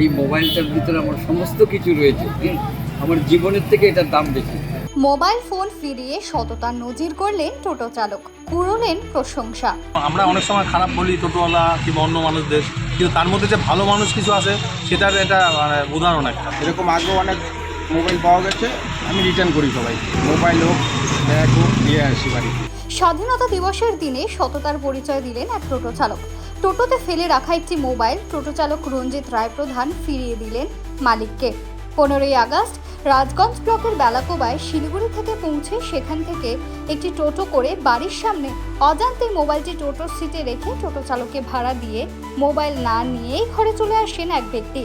এই মোবাইলটার ভিতরে আমার সমস্ত কিছু রয়েছে আমার জীবনের থেকে এটার দাম বেশি। মোবাইল ফোন ফিরিয়ে সততার নজির করলেন টোটো চালক কুড়লেন প্রশংসা। আমরা অনেক সময় খারাপ বলি টোটোওয়ালা কিংবা অন্য মানুষদের কিন্তু তার মধ্যে যে ভালো মানুষ কিছু আছে সেটার এটা মানে উদাহরণ একটা। এরকম আগেও অনেক মোবাইল পাওয়া গেছে আমি রিটার্ন করি সবাই। মোবাইল হোক ব্যাগ হোক দিয়ে আসি বাড়িতে স্বাধীনতা দিবসের দিনে সততার পরিচয় দিলেন এক টোটো চালক। টোটোতে ফেলে রাখা একটি মোবাইল টোটো চালক রঞ্জিত রায়প্রধান ফিরিয়ে দিলেন মালিককে। পনেরোই আগস্ট, রাজগঞ্জ ব্লকের বেলাকোবায় শিলিগুড়ি থেকে পৌঁছে সেখান থেকে একটি টোটো করে বাড়ির সামনে অজান্তে মোবাইলটি টোটোর সিটে রেখে টোটো চালককে ভাড়া দিয়ে মোবাইল না নিয়েই ঘরে চলে আসেন এক ব্যক্তি।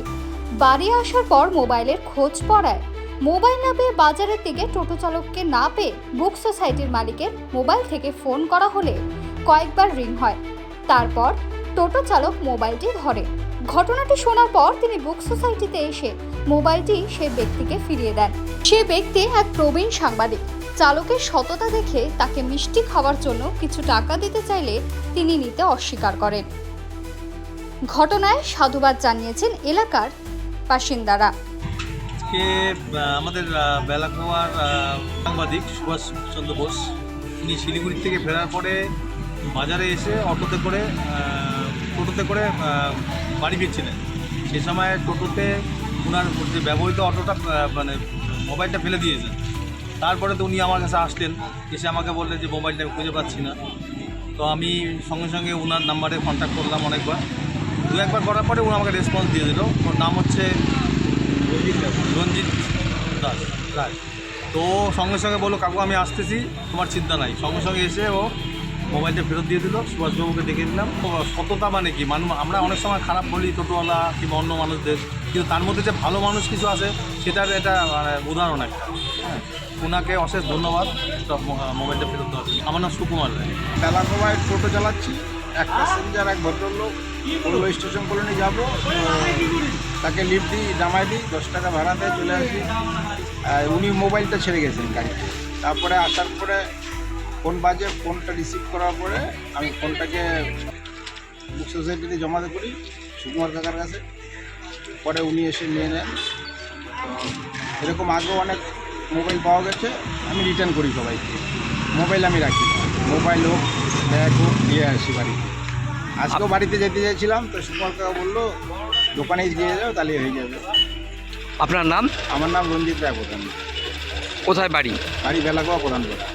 বাড়ি আসার পর মোবাইলের খোঁজ পড়ায়। মোবাইল না পেয়ে বাজারের দিকে টোটো চালককে না পেয়ে বুক সোসাইটির মালিকের মোবাইল থেকে ফোন করা হলে কয়েকবার রিং হয়। তারপর টোটো চালক মোবাইলটি ধরে। ঘটনাটি শোনার পর তিনি বুক সোসাইটিতে এসে মোবাইলটি সে ব্যক্তিকে ফিরিয়ে দেন। সে ব্যক্তি এক প্রবীণ সাংবাদিক। চালকের সততা দেখে তাকে মিষ্টি খাওয়ার জন্য কিছু টাকা দিতে চাইলে তিনি নিতে অস্বীকার করেন। ঘটনায় সাধুবাদ জানিয়েছেন এলাকার বাসিন্দারা। আজকে আমাদের বেলাকুয়ার সাংবাদিক সুভাষ চন্দ্র বোস। উনি শিলিগুড়ি থেকে ফেরার পরে বাজারে এসে অটোতে করে টোটোতে করে বাড়ি ফিরছিলেন। সে সময় টোটোতে ওনার যে ব্যবহৃত অটোটা মানে মোবাইলটা ফেলে দিয়েছেন। তারপরে তো উনি আমার কাছে আসলেন এসে আমাকে বললেন যে মোবাইলটা আমি খুঁজে পাচ্ছি না। তো আমি সঙ্গে সঙ্গে ওনার নাম্বারে কন্ট্যাক্ট করলাম অনেকবার। দু একবার করার পরে উনি আমাকে রেসপন্স দিয়ে দিল। ওর নাম হচ্ছে রঞ্জিত দাস রায় তো সঙ্গে সঙ্গে বলল কাকু আমি আসতেছি তোমার চিন্তা নাই। সঙ্গে সঙ্গে এসে ও মোবাইলটা ফেরত দিয়ে দিল, সুভাষবাবুকে ডেকে দিলাম সততা মানে কি? মানুষ আমরা অনেক সময় খারাপ বলি টোটোওয়ালা কিংবা অন্য মানুষদের, কিন্তু তার মধ্যে যে ভালো মানুষ কিছু আছে, সেটার এটা মানে উদাহরণ একটা। হ্যাঁ ওনাকে অশেষ ধন্যবাদ। মোবাইলটা ফেরত জন্য। আমার নাম সুকুমার রায়। বেলাকোবায় টোটো চালাচ্ছি, এক প্যাসেঞ্জার এক ভদ্রলোক। বলল স্টেশন কলোনি যাব। তাকে লিফট দিই নামাই দিই, দশ টাকা ভাড়া দেয় চলে আসি। উনি মোবাইলটা ছেড়ে গেছেন গাড়িতে। তারপরে আসার পরে ফোন বাজে ফোনটা রিসিভ করার পরে আমি ফোনটাকে বুক সোসাইটিতে জমা করি সুকুমার কাকার কাছে। পরে উনি এসে নিয়ে নেন। এরকম আগেও অনেক মোবাইল পাওয়া গেছে আমি রিটার্ন করি সবাইকে। মোবাইল আমি রাখি মোবাইল হোক ব্যাগ হোক দিয়ে আসি বাড়িতে। আজকেও বাড়িতে যেতে চাইছিলাম তো সুকুমার কাকা বলল দোকানে গিয়ে যাও তাহলে হয়ে যাবে। আপনার নাম? আমার নাম রঞ্জিত রায় প্রধান। কোথায় বাড়ি? বাড়ি বেলাগোয়া প্রধান করা